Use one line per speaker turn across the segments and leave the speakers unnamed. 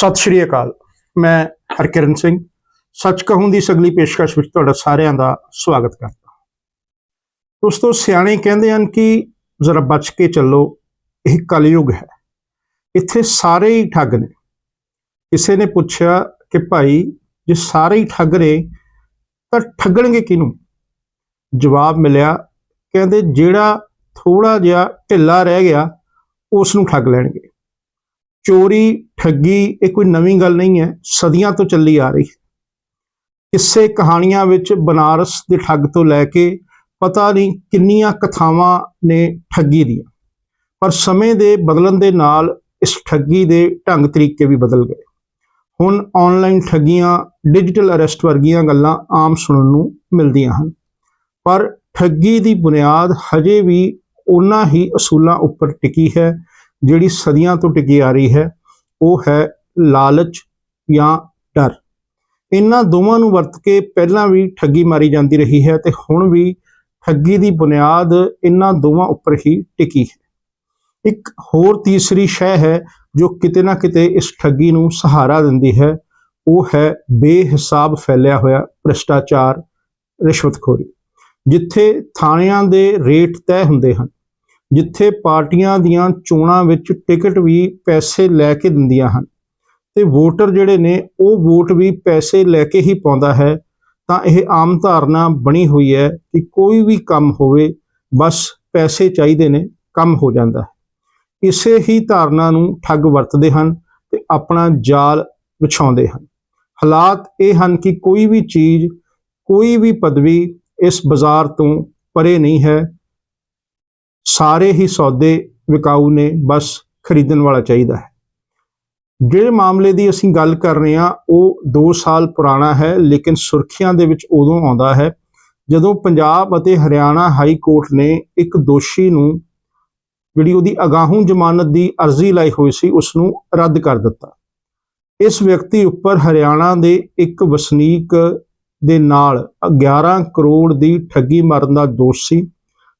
ਸਤਿ ਸ਼੍ਰੀ ਅਕਾਲ। ਮੈਂ ਹਰਕਿਰਨ ਸਿੰਘ। ਸੱਚ ਕਹੂੰ ਦੀ ਸਗਲੀ ਪੇਸ਼ਕਸ਼ ਵਿੱਚ ਤੁਹਾਡਾ ਸਾਰਿਆਂ ਦਾ ਸਵਾਗਤ ਕਰਦਾ ਦੋਸਤੋ, ਸਿਆਣੇ ਕਹਿੰਦੇ ਹਨ ਕਿ ਜ਼ਰਾ ਬਚ ਕੇ ਚੱਲੋ, ਇਹ ਕਲਯੁਗ ਹੈ। ਇੱਥੇ ਸਾਰੇ ਹੀ ਠੱਗ ਨੇ। ਕਿਸੇ ਨੇ ਪੁੱਛਿਆ ਕਿ ਭਾਈ, ਜੇ ਸਾਰੇ ਹੀ ਠੱਗ ਨੇ, ਤਾਂ ਠੱਗਣਗੇ ਕਿਹਨੂੰ? ਜਵਾਬ ਮਿਲਿਆ, ਕਹਿੰਦੇ ਜਿਹੜਾ ਥੋੜਾ ਜਿਹਾ ਢਿੱਲਾ ਰਹਿ ਗਿਆ, ਉਸ ਨੂੰ ਠੱਗ ਲੈਣਗੇ। ਚੋਰੀ, ਠੱਗੀ, ਇਹ ਕੋਈ ਨਵੀਂ ਗੱਲ ਨਹੀਂ ਹੈ, ਸਦੀਆਂ ਤੋਂ ਚੱਲੀ ਆ ਰਹੀ। ਹੈ ਕਿਸੇ ਕਹਾਣੀਆਂ ਵਿੱਚ ਬਨਾਰਸ ਦੇ ਠੱਗ ਤੋਂ ਲੈ ਕੇ ਪਤਾ ਨਹੀਂ ਕਿੰਨੀਆਂ ਕਥਾਵਾਂ ਨੇ ਠੱਗੀ ਦੀਆਂ, ਪਰ ਸਮੇਂ ਦੇ ਬਦਲਣ ਦੇ ਨਾਲ ਇਸ ਠੱਗੀ ਦੇ ਢੰਗ ਤਰੀਕੇ ਵੀ ਬਦਲ ਗਏ। ਹੁਣ ਆਨਲਾਈਨ ਠੱਗੀਆਂ ਡਿਜੀਟਲ ਅਰੈਸਟ ਵਰਗੀਆਂ ਗੱਲਾਂ ਆਮ ਸੁਣਨ ਨੂੰ ਮਿਲਦੀਆਂ ਹਨ, ਪਰ ਠੱਗੀ ਦੀ ਬੁਨਿਆਦ ਹਜੇ ਵੀ ਉਹਨਾਂ ਹੀ ਅਸੂਲਾਂ ਉੱਪਰ ਟਿਕੀ ਹੈ ਜਿਹੜੀ ਸਦੀਆਂ ਤੋਂ ਟਿਕੀ ਆ ਰਹੀ ਹੈ, ਉਹ ਹੈ ਲਾਲਚ ਜਾਂ ਡਰ। ਇਹਨਾਂ ਦੋਵਾਂ ਨੂੰ ਵਰਤ ਕੇ ਪਹਿਲਾਂ ਵੀ ਠੱਗੀ ਮਾਰੀ ਜਾਂਦੀ ਰਹੀ ਹੈ ਤੇ ਹੁਣ ਵੀ ਠੱਗੀ ਦੀ ਬੁਨਿਆਦ ਇਹਨਾਂ ਦੋਵਾਂ ਉੱਪਰ ਹੀ ਟਿਕੀ ਹੈ। ਇੱਕ ਹੋਰ ਤੀਸਰੀ ਸ਼ੈ ਹੈ ਜੋ ਕਿਤੇ ਨਾ ਕਿਤੇ ਇਸ ਠੱਗੀ ਨੂੰ ਸਹਾਰਾ ਦਿੰਦੀ ਹੈ, ਉਹ ਹੈ ਬੇਹਿਸਾਬ ਫੈਲਿਆ ਹੋਇਆ ਭ੍ਰਿਸ਼ਟਾਚਾਰ ਰਿਸ਼ਵਤਖੋਰੀ, ਜਿੱਥੇ ਥਾਣਿਆਂ ਦੇ ਰੇਟ ਤੈਅ ਹੁੰਦੇ ਹਨ। ਜਿੱਥੇ ਪਾਰਟੀਆਂ ਦੀਆਂ ਚੋਣਾਂ ਵਿੱਚ ਟਿਕਟ ਵੀ ਪੈਸੇ ਲੈ ਕੇ ਦਿੰਦੀਆਂ ਹਨ ਤੇ ਵੋਟਰ ਜਿਹੜੇ ਨੇ, ਉਹ ਵੋਟ ਵੀ ਪੈਸੇ ਲੈ ਕੇ ਹੀ ਪਾਉਂਦਾ ਹੈ। ਤਾਂ ਇਹ ਆਮ ਧਾਰਨਾ ਬਣੀ ਹੋਈ ਹੈ ਕਿ ਕੋਈ ਵੀ ਕੰਮ ਹੋਵੇ, ਬਸ ਪੈਸੇ ਚਾਹੀਦੇ ਨੇ, ਕੰਮ ਹੋ ਜਾਂਦਾ ਹੈ। ਇਸੇ ਹੀ ਧਾਰਨਾ ਨੂੰ ਠੱਗ ਵਰਤਦੇ ਹਨ ਤੇ ਆਪਣਾ ਜਾਲ ਵਿਛਾਉਂਦੇ ਹਨ। ਹਾਲਾਤ ਇਹ ਹਨ ਕਿ ਕੋਈ ਵੀ ਚੀਜ਼, ਕੋਈ ਵੀ ਪਦਵੀ ਇਸ ਬਾਜ਼ਾਰ ਤੋਂ ਪਰੇ ਨਹੀਂ ਹੈ। ਸਾਰੇ ਹੀ ਸੌਦੇ ਵਿਕਾਊ ਨੇ, ਬਸ ਖਰੀਦਣ ਵਾਲਾ ਚਾਹੀਦਾ ਹੈ। ਜਿਹੜੇ ਮਾਮਲੇ ਦੀ ਅਸੀਂ ਗੱਲ ਕਰ ਰਹੇ ਹਾਂ, ਉਹ 2 ਸਾਲ ਪੁਰਾਣਾ ਹੈ, ਲੇਕਿਨ ਸੁਰਖੀਆਂ ਦੇ ਵਿੱਚ ਉਦੋਂ ਆਉਂਦਾ ਹੈ, ਜਦੋਂ ਪੰਜਾਬ ਅਤੇ ਹਰਿਆਣਾ ਹਾਈ ਕੋਰਟ ਨੇ ਇੱਕ ਦੋਸ਼ੀ ਨੂੰ ਜਿਹੜੀ ਉਹਦੀ ਅਗਾਹੂ ਜ਼ਮਾਨਤ ਦੀ ਅਰਜ਼ੀ ਲਾਈ ਹੋਈ ਸੀ ਉਸ ਨੂੰ ਰੱਦ ਕਰ ਦਿੱਤਾ। ਇਸ ਵਿਅਕਤੀ ਉੱਪਰ ਹਰਿਆਣਾ ਦੇ ਇੱਕ ਵਸਨੀਕ ਦੇ ਨਾਲ 11 ਕਰੋੜ ਦੀ ਠੱਗੀ ਮਾਰਨ ਦਾ ਦੋਸ਼ ਸੀ।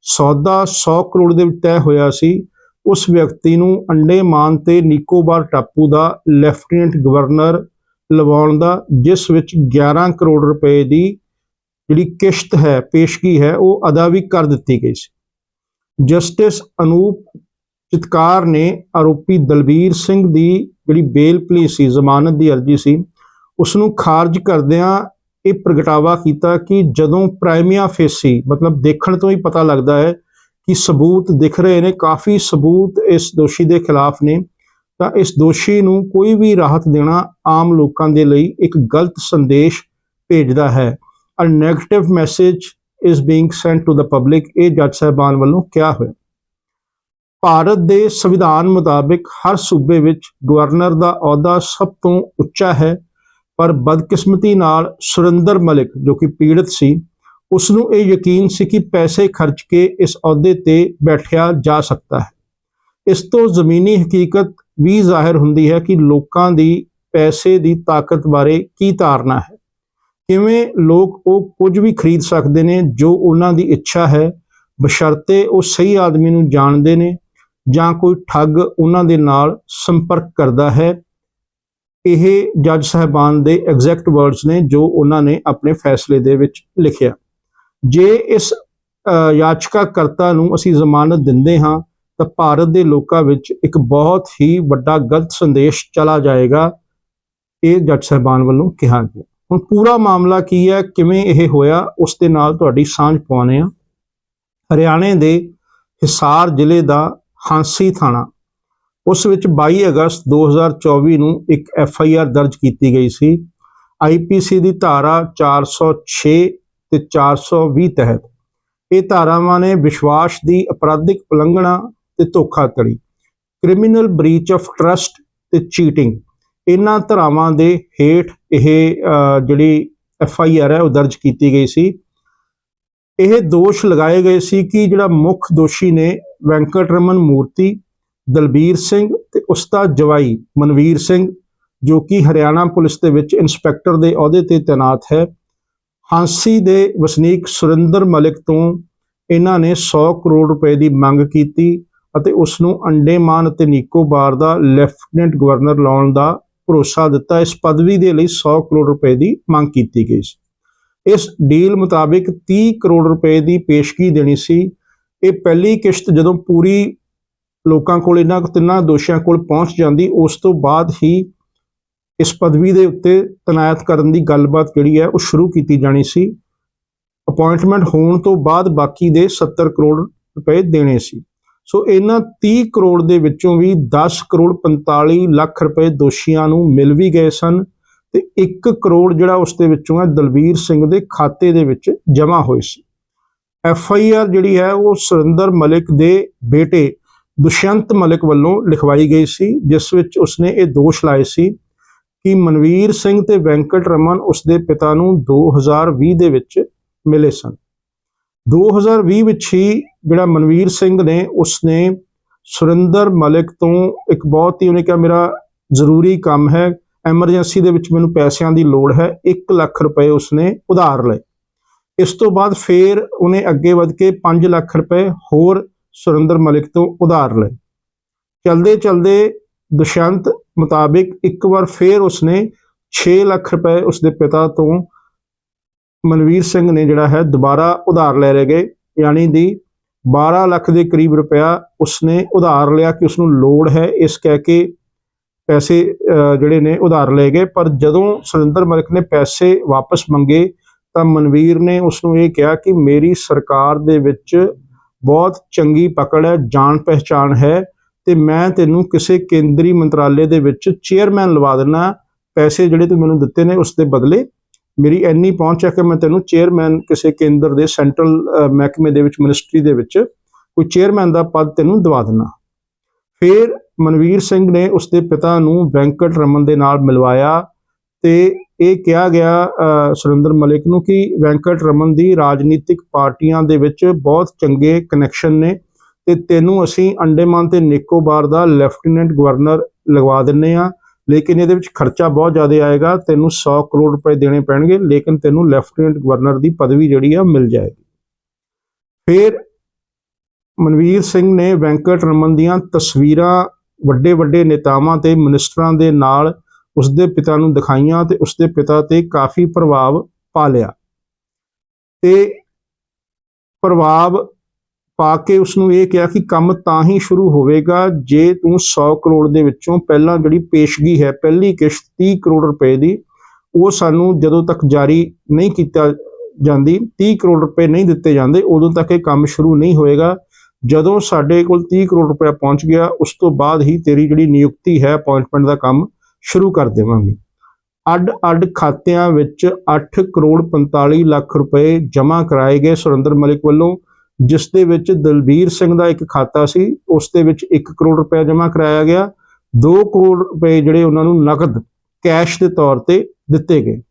ਸੌਦਾ 100 ਕਰੋੜ ਦੇ ਵਿੱਚ ਤੈਅ ਹੋਇਆ ਸੀ। ਉਸ ਵਿਅਕਤੀ ਨੂੰ ਅੰਡੇਮਾਨ ਤੇ ਨਿਕੋਬਾਰ ਟਾਪੂ ਦਾ ਲੈਫਟੀਨੈਂਟ ਗਵਰਨਰ ਲਵਾਉਣ ਦਾ, ਜਿਸ ਵਿੱਚ 11 ਕਰੋੜ ਰੁਪਏ ਦੀ ਜਿਹੜੀ ਕਿਸ਼ਤ ਹੈ, ਪੇਸ਼ਗੀ ਹੈ, ਉਹ ਅਦਾ ਵੀ ਕਰ ਦਿੱਤੀ ਗਈ ਸੀ। ਜਸਟਿਸ ਅਨੂਪ ਚਿਤਕਾਰ ਨੇ ਆਰੋਪੀ ਦਲਬੀਰ ਸਿੰਘ ਦੀ ਜਿਹੜੀ ਬੇਲ ਪਲੀ ਸੀ, ਜ਼ਮਾਨਤ ਦੀ ਅਰਜ਼ੀ ਸੀ ਉਸ ਨੂੰ ਖਾਰਜ ਕਰਦਿਆਂ ਇਹ ਪ੍ਰਗਟਾਵਾ ਕੀਤਾ ਕਿ ਜਦੋਂ ਪ੍ਰਾਈਮੀਆ ਫੇਸੀ, ਮਤਲਬ ਦੇਖਣ ਤੋਂ ਹੀ ਪਤਾ ਲੱਗਦਾ ਹੈ ਕਿ ਸਬੂਤ ਦਿਖ ਰਹੇ ਨੇ, ਕਾਫੀ ਸਬੂਤ ਇਸ ਦੋਸ਼ੀ ਦੇ ਖਿਲਾਫ ਨੇ, ਤਾਂ ਇਸ ਦੋਸ਼ੀ ਨੂੰ ਕੋਈ ਵੀ ਰਾਹਤ ਦੇਣਾ ਆਮ ਲੋਕਾਂ ਦੇ ਲਈ ਇੱਕ ਗਲਤ ਸੰਦੇਸ਼ ਭੇਜਦਾ ਹੈ। ਅ negative message is being sent to the public ਇਹ ਜੱਜ ਸਾਹਿਬਾਨ ਵੱਲੋਂ ਕਿਹਾ ਹੋਇਆ। ਭਾਰਤ ਦੇ ਸੰਵਿਧਾਨ ਮੁਤਾਬਿਕ ਹਰ ਸੂਬੇ ਵਿੱਚ ਗਵਰਨਰ ਦਾ ਅਹੁਦਾ ਸਭ ਤੋਂ ਉੱਚਾ ਹੈ। ਪਰ ਬਦਕਿਸਮਤੀ ਨਾਲ ਸੁਰਿੰਦਰ ਮਲਿਕ, ਜੋ ਕਿ ਪੀੜਤ ਸੀ ਉਸ ਨੂੰ ਇਹ ਯਕੀਨ ਸੀ ਕਿ ਪੈਸੇ ਖਰਚ ਕੇ ਇਸ ਅਹੁਦੇ ਤੇ ਬੈਠਿਆ ਜਾ ਸਕਦਾ ਹੈ। ਇਸ ਤੋਂ ਜ਼ਮੀਨੀ ਹਕੀਕਤ ਵੀ ਜ਼ਾਹਿਰ ਹੁੰਦੀ ਹੈ ਕਿ ਲੋਕਾਂ ਦੀ ਪੈਸੇ ਦੀ ਤਾਕਤ ਬਾਰੇ ਕੀ ਧਾਰਨਾ ਹੈ। ਕਿਵੇਂ ਲੋਕ ਉਹ ਕੁਝ ਵੀ ਖਰੀਦ ਸਕਦੇ ਨੇ ਜੋ ਉਹਨਾਂ ਦੀ ਇੱਛਾ ਹੈ, ਬਸ਼ਰਤੇ ਉਹ ਸਹੀ ਆਦਮੀ ਨੂੰ ਜਾਣਦੇ ਨੇ ਜਾਂ ਕੋਈ ਠੱਗ ਉਹਨਾਂ ਦੇ ਨਾਲ ਸੰਪਰਕ ਕਰਦਾ ਹੈ ਇਹ ਜੱਜ ਸਾਹਿਬਾਨ ਦੇ ਐਗਜ਼ੈਕਟ ਵਰਡਸ ਨੇ ਜੋ ਉਹਨਾਂ ਨੇ ਆਪਣੇ ਫੈਸਲੇ ਦੇ ਵਿੱਚ ਲਿਖਿਆ। ਜੇ ਇਸ ਅ, ਯਾਚਕਾਕਰਤਾ ਨੂੰ ਅਸੀਂ ਜ਼ਮਾਨਤ ਦਿੰਦੇ ਹਾਂ ਤਾਂ ਭਾਰਤ ਦੇ ਲੋਕਾਂ ਵਿੱਚ ਇੱਕ ਬਹੁਤ ਹੀ ਵੱਡਾ ਗਲਤ ਸੰਦੇਸ਼ ਚਲਾ ਜਾਏਗਾ ਇਹ ਜੱਜ ਸਾਹਿਬਾਨ ਵੱਲੋਂ ਕਿਹਾ ਗਿਆ। ਹੁਣ ਪੂਰਾ ਮਾਮਲਾ ਕੀ ਹੈ ਕਿਵੇਂ ਇਹ ਹੋਇਆ ਉਸ ਦੇ ਨਾਲ ਤੁਹਾਡੀ ਸਾਂਝ ਪਾਉਣੇ ਆ ਹਰਿਆਣੇ ਦੇ ਹਿਸਾਰ ਜ਼ਿਲ੍ਹੇ ਦਾ ਹਾਂਸੀ ਥਾਣਾ। ਉਸ ਵਿੱਚ 22 ਅਗਸਤ 2024 ਨੂੰ ਇੱਕ ਐਫ ਆਈ ਆਰ ਦਰਜ ਕੀਤੀ ਗਈ ਸੀ। ਆਈਪੀਸੀ ਦੀ ਧਾਰਾ 406 ਤੇ 420 ਤਹਿਤ ਇਹ ਧਾਰਾਵਾਂ ਨੇ ਵਿਸ਼ਵਾਸ ਦੀ ਅਪਰਾਧਿਕ ਉਲੰਘਣਾ ਤੇ ਧੋਖਾਧੜੀ, ਕ੍ਰਿਮੀਨਲ ਬ੍ਰੀਚ ਆਫ ਟਰਸਟ ਤੇ ਚੀਟਿੰਗ, ਇਹਨਾਂ ਧਾਰਾਵਾਂ ਦੇ ਹੇਠ ਇਹ ਜਿਹੜੀ ਐਫ ਆਈ ਆਰ ਹੈ ਉਹ ਦਰਜ ਕੀਤੀ ਗਈ ਸੀ। ਇਹ ਦੋਸ਼ ਲਗਾਏ ਗਏ ਸੀ ਕਿ ਜਿਹੜਾ ਮੁੱਖ ਦੋਸ਼ੀ ਨੇ ਵੈਂਕਟ ਰਮਨ ਮੂਰਤੀ ਦਲਬੀਰ ਸਿੰਘ ਤੇ ਉਸ ਜਵਾਈ ਮਨਵੀਰ ਸਿੰਘ, ਜੋ ਕਿ ਹਰਿਆਣਾ ਪੁਲਿਸ ਦੇ ਵਿੱਚ ਇੰਸਪੈਕਟਰ ਦੇ ਅਹੁਦੇ ਤੇ ਤਾਇਨਾਤ ਹੈ। ਹਾਂਸੀ ਦੇ ਵਸਨੀਕ ਸੁਰਿੰਦਰ ਮਲਿਕ ਤੋਂ ਇਹਨਾਂ ਨੇ 100 ਕਰੋੜ ਰੁਪਏ ਦੀ ਮੰਗ ਕੀਤੀ ਅਤੇ ਉਸ ਨੂੰ ਅੰਡੇਮਾਨ ਅਤੇ ਨਿਕੋਬਾਰ ਦਾ ਲੈਫਟੀਨੈਂਟ ਗਵਰਨਰ ਲਾਉਣ ਦਾ ਭਰੋਸਾ ਦਿੱਤਾ। ਇਸ ਪਦਵੀ ਦੇ ਲਈ 100 ਕਰੋੜ ਰੁਪਏ ਦੀ ਮੰਗ ਕੀਤੀ ਗਈ ਸੀ। ਇਸ ਡੀਲ ਮੁਤਾਬਿਕ 30 ਕਰੋੜ ਰੁਪਏ ਦੀ ਪੇਸ਼ਗੀ ਦੇਣੀ ਸੀ। ਇਹ ਪਹਿਲੀ ਕਿਸ਼ਤ ਜਦੋਂ ਪੂਰੀ ਲੋਕਾਂ ਕੋਲ ਇਹਨਾਂ ਤਿੰਨਾਂ ਦੋਸ਼ੀਆਂ ਕੋਲ ਪਹੁੰਚ ਜਾਂਦੀ, ਉਸ ਤੋਂ ਬਾਅਦ ਹੀ ਇਸ ਪਦਵੀ ਦੇ ਉੱਤੇ ਤਨਾਇਤ ਕਰਨ ਦੀ ਗੱਲਬਾਤ ਜਿਹੜੀ ਹੈ, ਉਹ ਸ਼ੁਰੂ ਕੀਤੀ ਜਾਣੀ ਸੀ। ਅਪਾਇੰਟਮੈਂਟ ਹੋਣ ਤੋਂ ਬਾਅਦ ਬਾਕੀ ਦੇ 70 ਕਰੋੜ ਰੁਪਏ ਦੇਣੇ ਸੀ। ਸੋ ਇਹਨਾਂ 30 ਕਰੋੜ ਦੇ ਵਿੱਚੋਂ ਵੀ 10 ਕਰੋੜ 45 ਲੱਖ ਰੁਪਏ ਦੋਸ਼ੀਆਂ ਨੂੰ ਮਿਲ ਵੀ ਗਏ ਸਨ ਤੇ 1 ਕਰੋੜ ਜਿਹੜਾ ਉਸ ਦੇ ਵਿੱਚੋਂ ਹੈ ਦਲਵੀਰ ਸਿੰਘ ਦੇ ਖਾਤੇ ਦੇ ਵਿੱਚ ਜਮ੍ਹਾਂ ਹੋਏ ਸੀ। ਐਫ ਆਈ ਆਰ ਜਿਹੜੀ ਹੈ, ਉਹ ਸੁਰਿੰਦਰ ਮਲਿਕ ਦੇ ਬੇਟੇ ਦੁਸ਼ਯੰਤ ਮਲਿਕ ਵੱਲੋਂ ਲਿਖਵਾਈ ਗਈ ਸੀ, ਜਿਸ ਵਿੱਚ ਉਸਨੇ ਇਹ ਦੋਸ਼ ਲਾਏ ਸੀ ਕਿ ਮਨਵੀਰ ਸਿੰਘ ਤੇ ਵੈਂਕਟ ਰਮਨ ਉਸਦੇ ਪਿਤਾ ਨੂੰ 2020 ਦੇ ਵਿੱਚ ਮਿਲੇ ਸਨ। 2020 ਵਿੱਚ ਹੀ ਜਿਹੜਾ ਮਨਵੀਰ ਸਿੰਘ ਨੇ ਉਸਨੇ ਸੁਰਿੰਦਰ ਮਲਿਕ ਤੋਂ ਇੱਕ ਬਹੁਤ ਹੀ ਉਹਨੇ ਕਿਹਾ ਮੇਰਾ ਜ਼ਰੂਰੀ ਕੰਮ ਹੈ, ਐਮਰਜੈਂਸੀ ਦੇ ਵਿੱਚ ਮੈਨੂੰ ਪੈਸਿਆਂ ਦੀ ਲੋੜ ਹੈ 1 ਲੱਖ ਰੁਪਏ ਉਸਨੇ ਉਧਾਰ ਲਏ। ਇਸ ਤੋਂ ਬਾਅਦ ਫੇਰ ਉਹਨੇ ਅੱਗੇ ਵਧ ਕੇ 5 ਲੱਖ ਰੁਪਏ ਹੋਰ ਸੁਰਿੰਦਰ ਮਲਿਕ ਤੋਂ ਉਧਾਰ ਲਏ। ਚਲਦੇ ਚਲਦੇ ਦੁਸ਼ੰਤ ਮੁਤਾਬਿਕ ਇੱਕ ਵਾਰ ਫੇਰ ਉਸਨੇ 6 ਲੱਖ ਰੁਪਏ ਉਸਦੇ ਪਿਤਾ ਤੋਂ ਮਨਵੀਰ ਸਿੰਘ ਨੇ ਜਿਹੜਾ ਹੈ ਦੁਬਾਰਾ ਉਧਾਰ ਲੈ ਰਹੇ ਗਏ। ਯਾਨੀ ਦੀ 12 ਲੱਖ ਦੇ ਕਰੀਬ ਰੁਪਇਆ ਉਸਨੇ ਉਧਾਰ ਲਿਆ ਕਿ ਉਸ ਨੂੰ ਲੋੜ ਹੈ ਇਸ ਕਹਿ ਕੇ ਪੈਸੇ ਅਹ, ਜਿਹੜੇ ਨੇ ਉਧਾਰ ਲਏ ਗਏ। ਪਰ ਜਦੋਂ ਸੁਰਿੰਦਰ ਮਲਿਕ ਨੇ ਪੈਸੇ ਵਾਪਸ ਮੰਗੇ ਤਾਂ ਮਨਵੀਰ ਨੇ ਉਸ ਨੂੰ ਇਹ ਕਿਹਾ ਕਿ ਮੇਰੀ ਸਰਕਾਰ ਦੇ ਵਿੱਚ ਬਹੁਤ ਚੰਗੀ ਪਕੜ ਹੈ, ਜਾਣ ਪਹਿਚਾਣ ਹੈ ਤੇ ਮੈਂ ਤੈਨੂੰ ਕਿਸੇ ਕੇਂਦਰੀ ਮੰਤਰਾਲੇ ਦੇ ਵਿੱਚ ਚੇਅਰਮੈਨ ਲਵਾ ਦੇਣਾ ਪੈਸੇ ਜਿਹੜੇ ਤੂੰ ਮੈਨੂੰ ਦਿੱਤੇ ਨੇ ਉਸ ਦੇ ਬਦਲੇ ਮੇਰੀ ਇੰਨੀ ਪਹੁੰਚ ਹੈ ਕਿ ਮੈਂ ਤੈਨੂੰ ਚੇਅਰਮੈਨ ਕਿਸੇ ਕੇਂਦਰ ਦੇ ਸੈਂਟਰਲ ਮਹਿਕਮੇ ਦੇ ਵਿੱਚ ਮਿਨਿਸਟਰੀ ਦੇ ਵਿੱਚ ਕੋਈ ਚੇਅਰਮੈਨ ਦਾ ਪਦ ਤੈਨੂੰ ਦਵਾ ਦੇਣਾ ਫਿਰ ਮਨਵੀਰ ਸਿੰਘ ਨੇ ਉਸਦੇ ਪਿਤਾ ਨੂੰ ਵੈਂਕਟ ਰਮਨ ਦੇ ਨਾਲ ਮਿਲਵਾਇਆ ਤੇ ਇਹ ਕਿਹਾ ਗਿਆ ਸੁਰਿੰਦਰ ਮਲਿਕ ਨੂੰ ਕਿ ਵੈਂਕਟ ਰਮਨ ਦੀ ਰਾਜਨੀਤਿਕ ਪਾਰਟੀਆਂ ਦੇ ਵਿੱਚ ਬਹੁਤ ਚੰਗੇ ਕਨੈਕਸ਼ਨ ਨੇ ਤੇ ਤੈਨੂੰ ਅਸੀਂ ਅੰਡੇਮਾਨ ਤੇ ਨਿਕੋਬਾਰ ਦਾ ਲੈਫਟੀਨੈਂਟ ਗਵਰਨਰ ਲਗਵਾ ਦਿੰਨੇ ਆ, ਲੇਕਿਨ ਇਹਦੇ ਵਿੱਚ ਖਰਚਾ ਬਹੁਤ ਜ਼ਿਆਦਾ ਆਏਗਾ, ਤੈਨੂੰ 100 ਕਰੋੜ ਰੁਪਏ ਦੇਣੇ ਪੈਣਗੇ, ਲੇਕਿਨ ਤੈਨੂੰ ਲੈਫਟੀਨੈਂਟ ਗਵਰਨਰ ਦੀ ਪਦਵੀ ਜਿਹੜੀ ਆ ਮਿਲ ਜਾਏਗੀ। ਫਿਰ ਮਨਵੀਰ ਸਿੰਘ ਨੇ ਵੈਂਕਟ ਰਮਨ ਦੀਆਂ ਤਸਵੀਰਾਂ ਵੱਡੇ ਵੱਡੇ ਨੇਤਾਵਾਂ ਤੇ ਮਿਨਿਸਟਰਾਂ ਦੇ ਨਾਲ ਉਸਦੇ ਪਿਤਾ ਨੂੰ ਦਿਖਾਈਆਂ ਤੇ ਉਸਦੇ ਪਿਤਾ ਤੇ ਕਾਫੀ ਪ੍ਰਭਾਵ ਪਾ ਲਿਆ। ਤੇ ਪ੍ਰਭਾਵ ਪਾ ਕੇ ਉਸ ਨੂੰ ਇਹ ਕਿਹਾ ਕਿ ਕੰਮ ਤਾਂ ਹੀ ਸ਼ੁਰੂ ਹੋਵੇਗਾ ਜੇ ਤੂੰ 100 ਕਰੋੜ ਦੇ ਵਿੱਚੋਂ ਪਹਿਲਾਂ ਜਿਹੜੀ ਪੇਸ਼ਗੀ ਹੈ, ਪਹਿਲੀ ਕਿਸ਼ਤ 30 ਕਰੋੜ ਰੁਪਏ ਦੀ, ਉਹ ਸਾਨੂੰ ਜਦੋਂ ਤੱਕ ਜਾਰੀ ਨਹੀਂ ਕੀਤਾ ਜਾਂਦੀ 30 ਕਰੋੜ ਰੁਪਏ ਨਹੀਂ ਦਿੱਤੇ ਜਾਂਦੇ, ਉਦੋਂ ਤੱਕ ਇਹ ਕੰਮ ਸ਼ੁਰੂ ਨਹੀਂ ਹੋਏਗਾ। ਜਦੋਂ ਸਾਡੇ ਕੋਲ 30 ਕਰੋੜ ਰੁਪਏ ਪਹੁੰਚ ਗਿਆ, ਉਸ ਤੋਂ ਬਾਅਦ ਹੀ ਤੇਰੀ ਜਿਹੜੀ ਨਿਯੁਕਤੀ ਹੈ ਅਪਾਇੰਟਮੈਂਟ ਦਾ ਕੰਮ ਸ਼ੁਰੂ ਕਰ ਦੇਵਾਂਗੇ। ਅੱਡ-ਅੱਡ ਖਾਤਿਆਂ ਵਿੱਚ 8 ਕਰੋੜ 45 ਲੱਖ ਰੁਪਏ ਜਮ੍ਹਾਂ ਕਰਾਏ ਗਏ ਸੁਰਿੰਦਰ ਮਲਿਕ ਵੱਲੋਂ, ਜਿਸ ਦੇ ਵਿੱਚ ਦਲਬੀਰ ਸਿੰਘ ਦਾ ਇੱਕ ਖਾਤਾ ਸੀ, ਉਸ ਦੇ ਵਿੱਚ 1 ਕਰੋੜ ਰੁਪਏ ਜਮ੍ਹਾਂ ਕਰਾਇਆ ਗਿਆ। 2 ਕਰੋੜ ਰੁਪਏ ਜਿਹੜੇ ਉਹਨਾਂ ਨੂੰ ਨਕਦ ਕੈਸ਼ ਦੇ ਤੌਰ ਤੇ ਦਿੱਤੇ ਗਏ।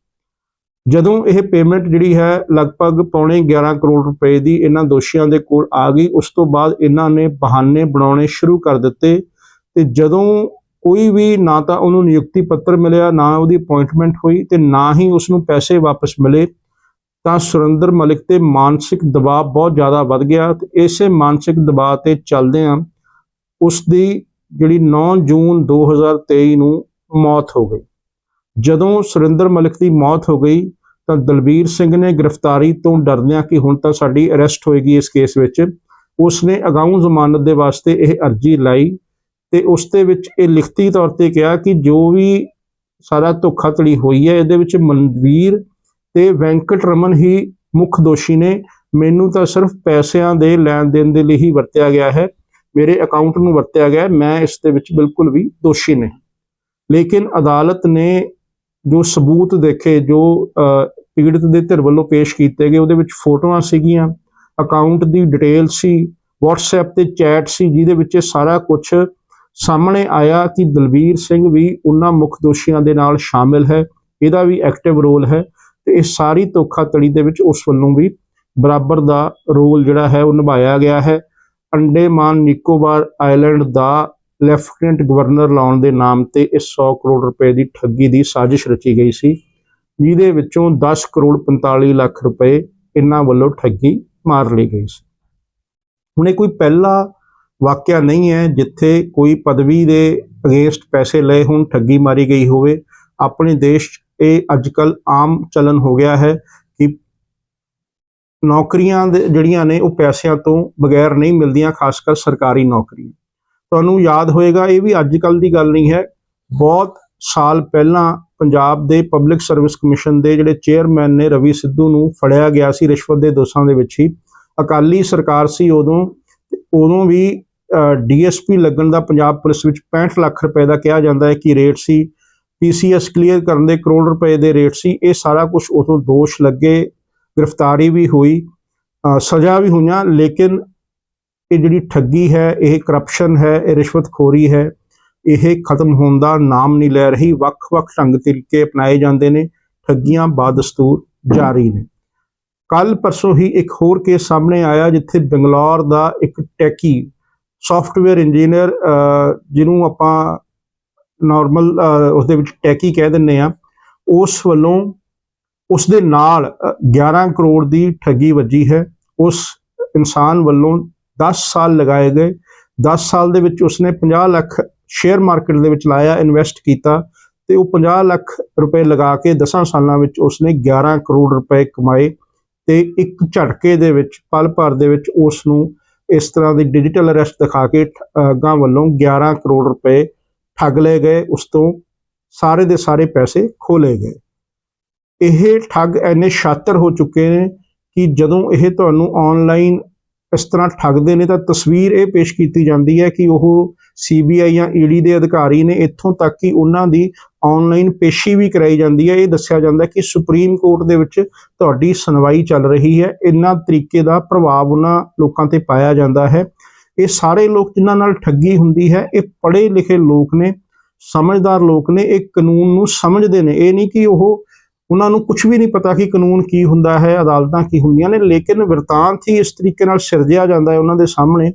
ਜਦੋਂ ਇਹ ਪੇਮੈਂਟ ਜਿਹੜੀ ਹੈ ਲਗਭਗ ਪੌਣੇ 11 ਕਰੋੜ ਰੁਪਏ ਦੀ ਇਹਨਾਂ ਦੋਸ਼ੀਆਂ ਦੇ ਕੋਲ ਆ ਗਈ, ਉਸ ਤੋਂ ਬਾਅਦ ਇਹਨਾਂ ਨੇ ਬਹਾਨੇ ਬਣਾਉਣੇ ਸ਼ੁਰੂ ਕਰ ਦਿੱਤੇ। ਤੇ ਜਦੋਂ ਕੋਈ ਵੀ ਨਾ ਤਾਂ ਉਹਨੂੰ ਨਿਯੁਕਤੀ ਪੱਤਰ ਮਿਲਿਆ, ਨਾ ਉਹਦੀ ਅਪਾਇੰਟਮੈਂਟ ਹੋਈ ਤੇ ਨਾ ਹੀ ਉਸ ਨੂੰ ਪੈਸੇ ਵਾਪਸ ਮਿਲੇ। ਤਾਂ ਸੁਰਿੰਦਰ ਮਲਿਕ ਤੇ ਮਾਨਸਿਕ ਦਬਾਅ ਬਹੁਤ ਜ਼ਿਆਦਾ ਵੱਧ ਗਿਆ ਤੇ ਇਸੇ ਮਾਨਸਿਕ ਦਬਾਅ ਤੇ ਚੱਲਦਿਆਂ ਉਸ ਦੀ ਜਿਹੜੀ 9 ਜੂਨ 2023 ਨੂੰ ਮੌਤ ਹੋ ਗਈ। ਜਦੋਂ ਸੁਰਿੰਦਰ ਮਲਿਕ ਦੀ ਮੌਤ ਹੋ ਗਈ ਤਾਂ ਦਲਬੀਰ ਸਿੰਘ ਨੇ ਗ੍ਰਿਫਤਾਰੀ ਤੋਂ ਡਰਦਿਆਂ ਕਿ ਹੁਣ ਤਾਂ ਸਾਡੀ ਅਰੈਸਟ ਹੋਏਗੀ ਇਸ ਕੇਸ ਵਿੱਚ ਉਸ ਨੇ ਅਗਾਊਂ ਜ਼ਮਾਨਤ ਦੇ ਵਾਸਤੇ ਇਹ ਅਰਜ਼ੀ ਲਾਈ ਤੇ ਉਸ ਦੇ ਵਿੱਚ ਇਹ ਲਿਖਤੀ ਤੌਰ ਤੇ ਕਿਹਾ ਕਿ ਜੋ ਵੀ ਸਾਰਾ ਧੋਖਾਧੜੀ ਹੋਈ ਹੈ, ਇਹਦੇ ਵਿੱਚ ਮਨਵੀਰ ਤੇ ਵੈਂਕਟ ਰਮਨ ਹੀ ਮੁੱਖ ਦੋਸ਼ੀ ਨੇ। ਮੈਨੂੰ ਤਾਂ ਸਿਰਫ ਪੈਸਿਆਂ ਦੇ ਲੈਣ ਦੇਣ ਦੇ ਲਈ ਹੀ ਵਰਤਿਆ ਗਿਆ ਹੈ। ਮੇਰੇ ਅਕਾਊਂਟ ਨੂੰ ਵਰਤਿਆ ਗਿਆ ਮੈਂ ਇਸ ਦੇ ਵਿੱਚ ਬਿਲਕੁਲ ਵੀ ਦੋਸ਼ੀ ਨਹੀਂ। ਲੇਕਿਨ ਅਦਾਲਤ ਨੇ ਜੋ ਸਬੂਤ ਦੇਖੇ, ਜੋ ਪੀੜਤ ਦੇ ਧਿਰ ਵੱਲੋਂ ਪੇਸ਼ ਕੀਤੇ ਗਏ, ਉਹਦੇ ਵਿੱਚ ਫੋਟੋਆਂ ਸੀਗੀਆਂ। ਅਕਾਊਂਟ ਦੀ ਡਿਟੇਲ ਸੀ, WhatsApp ਤੇ ਚੈਟ ਸੀ, ਜਿਹਦੇ ਵਿੱਚ ਇਹ ਸਾਰਾ ਕੁਝ ਸਾਹਮਣੇ ਆਇਆ ਕਿ ਦਲਬੀਰ ਸਿੰਘ ਵੀ ਉਹਨਾਂ ਮੁੱਖ ਦੋਸ਼ੀਆਂ ਦੇ ਨਾਲ ਸ਼ਾਮਿਲ ਹੈ, ਇਹਦਾ ਵੀ ਐਕਟਿਵ ਰੋਲ ਹੈ ਤੇ ਇਹ ਸਾਰੀ ਧੋਖਾਧੜੀ ਦੇ ਵਿੱਚ ਉਸ ਵੱਲੋਂ ਵੀ ਬਰਾਬਰ ਦਾ ਰੋਲ ਜਿਹੜਾ ਹੈ ਉਹ ਨਿਭਾਇਆ ਗਿਆ ਹੈ। ਅੰਡੇਮਾਨ ਨਿਕੋਬਾਰ ਆਈਲੈਂਡ ਦਾ ਲੈਫਟੀਨੈਂਟ ਗਵਰਨਰ ਲਾਉਣ ਦੇ ਨਾਮ ਤੇ ਇਹ 100 ਕਰੋੜ ਰੁਪਏ ਦੀ ਠੱਗੀ ਦੀ ਸਾਜ਼ਿਸ਼ ਰਚੀ ਗਈ ਸੀ, ਜਿਹਦੇ ਵਿੱਚੋਂ 10 ਕਰੋੜ 45 ਲੱਖ ਰੁਪਏ ਇਹਨਾਂ ਵੱਲੋਂ ਠੱਗੀ ਮਾਰ ਲਈ ਗਈ ਸੀ। ਹੁਣ ਇਹ ਕੋਈ ਪਹਿਲਾ ਵਾਕਿਆ ਨਹੀਂ ਹੈ ਜਿੱਥੇ ਕੋਈ ਪਦਵੀ ਦੇ ਅਗੇਂਸਟ ਪੈਸੇ ਲਏ ਹੋਣ, ਠੱਗੀ ਮਾਰੀ ਗਈ ਹੋਵੇ। ਆਪਣੇ ਦੇਸ਼ 'ਚ ਇਹ ਅੱਜਕੱਲ ਆਮ ਚਲਨ ਹੋ ਗਿਆ ਹੈ ਕਿ ਨੌਕਰੀਆਂ ਦੇ ਜਿਹੜੀਆਂ ਨੇ ਉਹ ਪੈਸਿਆਂ ਤੋਂ ਬਗੈਰ ਨਹੀਂ ਮਿਲਦੀਆਂ ਖਾਸ ਕਰ ਸਰਕਾਰੀ ਨੌਕਰੀਆਂ। ਤੁਹਾਨੂੰ ਯਾਦ ਹੋਏਗਾ, ਇਹ ਵੀ ਅੱਜਕੱਲ ਦੀ ਗੱਲ ਨਹੀਂ ਹੈ। ਬਹੁਤ ਸਾਲ ਪਹਿਲਾਂ ਪੰਜਾਬ ਦੇ ਪਬਲਿਕ ਸਰਵਿਸ ਕਮਿਸ਼ਨ ਦੇ ਜਿਹੜੇ ਚੇਅਰਮੈਨ ਨੇ ਰਵੀ ਸਿੱਧੂ ਨੂੰ ਫੜਿਆ ਗਿਆ ਸੀ ਰਿਸ਼ਵਤ ਦੇ ਦੋਸ਼ਾਂ ਦੇ ਵਿੱਚ ਹੀ। ਅਕਾਲੀ ਸਰਕਾਰ ਸੀ ਉਦੋਂ, ਤੇ ਉਦੋਂ ਵੀ ਡੀਐਸਪੀ ਲੱਗਣ ਦਾ ਪੰਜਾਬ ਪੁਲਿਸ ਵਿੱਚ 65 ਲੱਖ ਰੁਪਏ ਦਾ ਕਿਹਾ ਜਾਂਦਾ ਹੈ ਕਿ ਰੇਟ ਸੀ। ਪੀਸੀਐਸ ਕਲੀਅਰ ਕਰਨ ਦੇ ਕਰੋੜ ਰੁਪਏ ਦੇ ਰੇਟ ਸੀ। ਇਹ ਸਾਰਾ ਕੁਝ ਉਦੋਂ ਦੋਸ਼ ਲੱਗੇ, ਗ੍ਰਿਫਤਾਰੀ ਵੀ ਹੋਈ ਸਜ਼ਾ ਵੀ ਹੋਈਆਂ, ਲੇਕਿਨ ਇਹ ਜਿਹੜੀ ਠੱਗੀ ਹੈ, ਇਹ ਕਰਪਸ਼ਨ ਹੈ, ਇਹ ਰਿਸ਼ਵਤਖੋਰੀ ਹੈ, ਇਹ ਖਤਮ ਹੋਣ ਦਾ ਨਾਮ ਨਹੀਂ ਲੈ ਰਹੀ। ਵੱਖ-ਵੱਖ ਢੰਗ ਤਰੀਕੇ ਅਪਣਾਏ ਜਾਂਦੇ ਨੇ। ਠੱਗੀਆਂ ਬਾਦਸਤੂਰ ਜਾਰੀ ਨੇ। ਕੱਲ ਪਰਸੋਂ ਹੀ ਇੱਕ ਹੋਰ ਕੇਸ ਸਾਹਮਣੇ ਆਇਆ, ਜਿੱਥੇ ਬੰਗਲੌਰ ਦਾ ਇੱਕ ਟੈਕੀ ਸੌਫਟਵੇਅਰ ਇੰਜੀਨੀਅਰ ਜਿਹਨੂੰ ਆਪਾਂ ਨਾਰਮਲ ਉਸ ਦੇ ਵਿੱਚ ਟੈਕੀ ਕਹਿ ਦਿੰਨੇ ਆ ਉਸ ਵੱਲੋਂ ਉਸ ਦੇ ਨਾਲ ਅ, 11 ਕਰੋੜ ਦੀ ਠੱਗੀ ਵੱਜੀ ਹੈ। ਉਸ ਇਨਸਾਨ ਵੱਲੋਂ 10 ਸਾਲ ਲਗਾਏ ਗਏ। 10 ਸਾਲ ਦੇ ਵਿੱਚ ਉਸਨੇ 50 ਲੱਖ ਸ਼ੇਅਰ ਮਾਰਕੀਟ ਦੇ ਵਿੱਚ ਲਾਇਆ ਇਨਵੈਸਟ ਕੀਤਾ ਤੇ ਉਹ 50 ਲੱਖ ਰੁਪਏ ਲਗਾ ਕੇ 10 ਸਾਲਾਂ ਵਿੱਚ ਉਸਨੇ 11 ਕਰੋੜ ਰੁਪਏ ਕਮਾਏ ਤੇ ਇੱਕ ਝਟਕੇ ਦੇ ਵਿੱਚ ਪਲ ਭਰ ਦੇ ਵਿੱਚ ਉਸ ਨੂੰ ਇਸ ਤਰ੍ਹਾਂ ਦੀ ਡਿਜੀਟਲ ਅਰੈਸਟ ਦਿਖਾ ਕੇ ਗਾਂ ਵੱਲੋਂ 11 ਕਰੋੜ ਰੁਪਏ ਠੱਗ ਲਏ ਗਏ। ਉਸ ਤੋਂ ਸਾਰੇ ਦੇ ਸਾਰੇ ਪੈਸੇ ਖੋਲੇ ਗਏ। ਇਹ ਠੱਗ ਐਨੇ ਸ਼ਾਤਰ ਹੋ ਚੁੱਕੇ ਨੇ ਕਿ ਜਦੋਂ ਇਹ ਤੁਹਾਨੂੰ ਆਨਲਾਈਨ ਇਸ ਤਰ੍ਹਾਂ ਠੱਗਦੇ ਨੇ ਤਾਂ ਤਸਵੀਰ ਇਹ ਪੇਸ਼ ਕੀਤੀ ਜਾਂਦੀ ਹੈ ਕਿ ਉਹ ਸੀਬੀਆਈ ਜਾਂ ਈਡੀ ਦੇ ਅਧਿਕਾਰੀ ਨੇ ਇੱਥੋਂ ਤੱਕ ਕਿ ਉਹਨਾਂ ਦੀ ਆਨਲਾਈਨ ਪੇਸ਼ੀ ਵੀ ਕਰਾਈ ਜਾਂਦੀ ਹੈ। ਇਹ ਦੱਸਿਆ ਜਾਂਦਾ ਕਿ ਸੁਪਰੀਮ ਕੋਰਟ ਦੇ ਵਿੱਚ ਤੁਹਾਡੀ ਸੁਣਵਾਈ ਚੱਲ ਰਹੀ ਹੈ। ਇੰਨਾ ਤਰੀਕੇ ਦਾ ਪ੍ਰਭਾਵ ਉਹਨਾਂ ਲੋਕਾਂ ਤੇ ਪਾਇਆ ਜਾਂਦਾ ਹੈ। ਇਹ ਸਾਰੇ ਲੋਕ ਜਿਨ੍ਹਾਂ ਨਾਲ ਠੱਗੀ ਹੁੰਦੀ ਹੈ, ਇਹ ਪੜ੍ਹੇ ਲਿਖੇ ਲੋਕ ਨੇ, ਸਮਝਦਾਰ ਲੋਕ ਨੇ, ਇਹ ਕਾਨੂੰਨ ਨੂੰ ਸਮਝਦੇ ਨੇ। ਇਹ ਨਹੀਂ ਕਿ ਉਹ ਉਹਨਾਂ ਨੂੰ ਕੁਝ ਵੀ ਨਹੀਂ ਪਤਾ ਕਿ ਕਾਨੂੰਨ ਕੀ ਹੁੰਦਾ ਹੈ, ਅਦਾਲਤਾਂ ਕੀ ਹੁੰਦੀਆਂ ਨੇ, ਲੇਕਿਨ ਵਰਤਾਂਤ ਹੀ ਇਸ ਤਰੀਕੇ ਨਾਲ ਸਿਰਜਿਆ ਜਾਂਦਾ ਹੈ ਉਹਨਾਂ ਦੇ ਸਾਹਮਣੇ।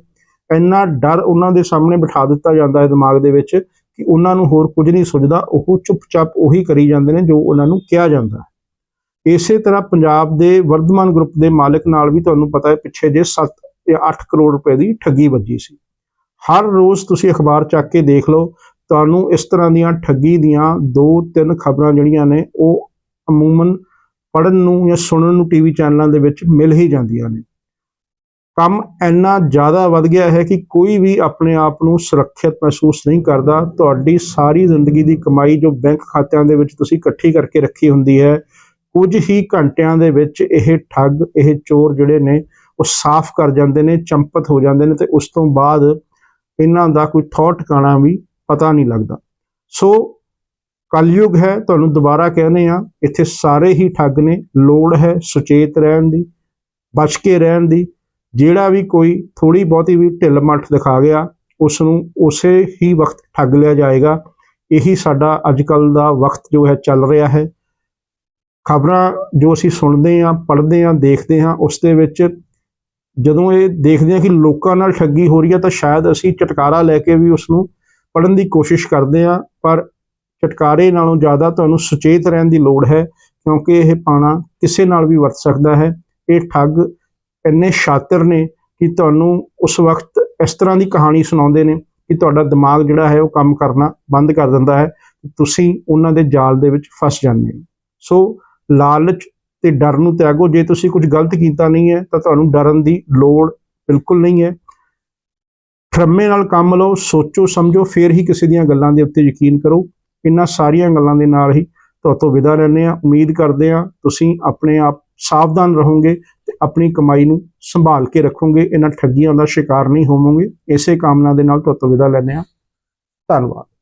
ਇੰਨਾ ਡਰ ਉਹਨਾਂ ਦੇ ਸਾਹਮਣੇ ਬਿਠਾ ਦਿੱਤਾ ਜਾਂਦਾ ਹੈ ਦਿਮਾਗ ਦੇ ਵਿੱਚ ਕਿ ਉਹਨਾਂ ਨੂੰ ਹੋਰ ਕੁਝ ਨਹੀਂ ਸੁਝਦਾ, ਉਹ ਚੁੱਪਚਾਪ ਉਹੀ ਕਰੀ ਜਾਂਦੇ ਨੇ ਜੋ ਉਹਨਾਂ ਨੂੰ ਕਿਹਾ ਜਾਂਦਾ ਹੈ। ਇਸੇ ਤਰ੍ਹਾਂ ਪੰਜਾਬ ਦੇ ਵਰਧਮਾਨ ਗਰੁੱਪ ਦੇ ਮਾਲਕ ਨਾਲ ਵੀ ਤੁਹਾਨੂੰ ਪਤਾ ਹੈ, ਪਿੱਛੇ ਜੇ 7 ਜਾਂ 8 ਕਰੋੜ ਰੁਪਏ ਦੀ ਠੱਗੀ ਵੱਜੀ ਸੀ। ਹਰ ਰੋਜ਼ ਤੁਸੀਂ ਅਖਬਾਰ ਚੱਕ ਕੇ ਦੇਖ ਲਓ, ਤੁਹਾਨੂੰ ਇਸ ਤਰ੍ਹਾਂ ਦੀਆਂ ਠੱਗੀ ਦੀਆਂ ਦੋ ਤਿੰਨ ਖਬਰਾਂ ਜਿਹੜੀਆਂ ਨੇ, ਉਹ ਅਮੂਮਨ ਪੜਨ ਨੂੰ ਜਾਂ ਸੁਣਨ ਨੂੰ ਟੀਵੀ ਚੈਨਲਾਂ ਦੇ ਵਿੱਚ ਮਿਲ ਹੀ ਜਾਂਦੀਆਂ ਨੇ। ਕੰਮ ਇੰਨਾ ਜ਼ਿਆਦਾ ਵੱਧ ਗਿਆ ਹੈ ਕਿ ਕੋਈ ਵੀ ਆਪਣੇ ਆਪ ਨੂੰ ਸੁਰੱਖਿਅਤ ਮਹਿਸੂਸ ਨਹੀਂ ਕਰਦਾ। ਤੁਹਾਡੀ ਸਾਰੀ ਜ਼ਿੰਦਗੀ ਦੀ ਕਮਾਈ ਜੋ ਬੈਂਕ ਖਾਤਿਆਂ ਦੇ ਵਿੱਚ ਤੁਸੀਂ ਇਕੱਠੀ ਕਰਕੇ ਰੱਖੀ ਹੁੰਦੀ ਹੈ, ਕੁਝ ਹੀ ਘੰਟਿਆਂ ਦੇ ਵਿੱਚ ਇਹ ਠੱਗ, ਇਹ ਚੋਰ ਜਿਹੜੇ ਨੇ, ਉਹ ਸਾਫ਼ ਕਰ ਜਾਂਦੇ ਨੇ, ਚੰਪਤ ਹੋ ਜਾਂਦੇ ਨੇ ਤੇ ਉਸ ਤੋਂ ਬਾਅਦ ਇਹਨਾਂ ਦਾ ਕੋਈ ਥੌ ਟਿਕਾਣਾ ਵੀ ਪਤਾ ਨਹੀਂ ਲੱਗਦਾ। ਸੋ ਕਲਯੁਗ ਹੈ, ਤੁਹਾਨੂੰ ਦੁਬਾਰਾ ਕਹਿੰਦੇ ਆ ਇੱਥੇ ਸਾਰੇ ਹੀ ਠੱਗ ਨੇ, ਲੋੜ ਹੈ ਸੁਚੇਤ ਰਹਿਣ ਦੀ, ਬਚ ਕੇ ਰਹਿਣ ਦੀ, ਜਿਹੜਾ ਵੀ ਕੋਈ ਥੋੜੀ ਬਹੁਤੀ ਵੀ ਢਿੱਲ ਮੱਠ ਦਿਖਾ ਗਿਆ ਉਸ ਨੂੰ ਉਸੇ ਹੀ ਵਕਤ ਠੱਗ ਲਿਆ ਜਾਏਗਾ। ਇਹੀ ਸਾਡਾ ਅੱਜ ਕੱਲ ਦਾ ਵਕਤ ਜੋ ਹੈ, ਚੱਲ ਰਿਹਾ ਹੈ। ਖਬਰਾਂ ਜੋ ਅਸੀਂ ਸੁਣਦੇ ਹਾਂ, ਪੜ੍ਹਦੇ ਹਾਂ, ਦੇਖਦੇ ਹਾਂ, ਉਸ ਦੇ ਵਿੱਚ ਜਦੋਂ ਇਹ ਦੇਖਦੇ ਹਾਂ ਕਿ ਲੋਕਾਂ ਨਾਲ ਠੱਗੀ ਹੋ ਰਹੀ ਹੈ, ਤਾਂ ਸ਼ਾਇਦ ਅਸੀਂ ਚਟਕਾਰਾ ਲੈ ਕੇ ਵੀ ਉਸ ਨੂੰ ਪੜਨ ਦੀ ਕੋਸ਼ਿਸ਼ ਕਰਦੇ ਹਾਂ, ਪਰ ਚਟਕਾਰੇ ਨਾਲੋਂ ਜ਼ਿਆਦਾ ਤੁਹਾਨੂੰ ਸੁਚੇਤ ਰਹਿਣ ਦੀ ਲੋੜ ਹੈ, ਕਿਉਂਕਿ ਇਹ ਪਾਣਾ ਕਿਸੇ ਨਾਲ ਵੀ ਵਰਤ ਸਕਦਾ ਹੈ। ਇਹ ਠੱਗ ਇੰਨੇ ਸ਼ਾਤਰ ਨੇ ਕਿ ਤੁਹਾਨੂੰ ਉਸ ਵਕਤ ਇਸ ਤਰ੍ਹਾਂ ਦੀ ਕਹਾਣੀ ਸੁਣਾਉਂਦੇ ਨੇ ਕਿ ਤੁਹਾਡਾ ਦਿਮਾਗ ਜਿਹੜਾ ਹੈ ਉਹ ਕੰਮ ਕਰਨਾ ਬੰਦ ਕਰ ਦਿੰਦਾ ਹੈ ਤੁਸੀਂ ਉਹਨਾਂ ਦੇ ਜਾਲ ਦੇ ਵਿੱਚ ਫਸ ਜਾਂਦੇ ਹੋ। ਸੋ ਲਾਲਚ ਤੇ ਡਰ ਨੂੰ ਤਿਆਗੋ। ਜੇ ਤੁਸੀਂ ਕੁਝ ਗਲਤ ਕੀਤਾ ਨਹੀਂ ਹੈ, ਤਾਂ ਤੁਹਾਨੂੰ ਡਰਨ ਦੀ ਲੋੜ ਬਿਲਕੁਲ ਨਹੀਂ ਹੈ। ਠਰਮੇ ਨਾਲ ਕੰਮ ਲਓ, ਸੋਚੋ, ਸਮਝੋ, ਫਿਰ ਹੀ ਕਿਸੇ ਦੀਆਂ ਗੱਲਾਂ ਦੇ ਉੱਤੇ ਯਕੀਨ ਕਰੋ। ਇਹਨਾਂ ਸਾਰੀਆਂ ਗੱਲਾਂ ਦੇ ਨਾਲ ਹੀ ਤੁਹਾਤੋਂ ਵਿਦਾ ਲੈਂਦੇ ਆ ਉਮੀਦ ਕਰਦੇ ਆ ਤੁਸੀਂ ਆਪਣੇ ਆਪ ਸਾਵਧਾਨ ਰਹੋਗੇ ਤੇ ਆਪਣੀ ਕਮਾਈ ਨੂੰ ਸੰਭਾਲ ਕੇ ਰੱਖੋਗੇ। ਇਹਨਾਂ ਠੱਗੀਆਂ ਦਾ ਸ਼ਿਕਾਰ ਨਹੀਂ ਹੋਵੋਗੇ। ਇਸੇ ਕਾਮਨਾ ਦੇ ਨਾਲ ਤੁਹਾਤੋਂ ਵਿਦਾ ਲੈਂਦੇ ਆ ਧੰਨਵਾਦ।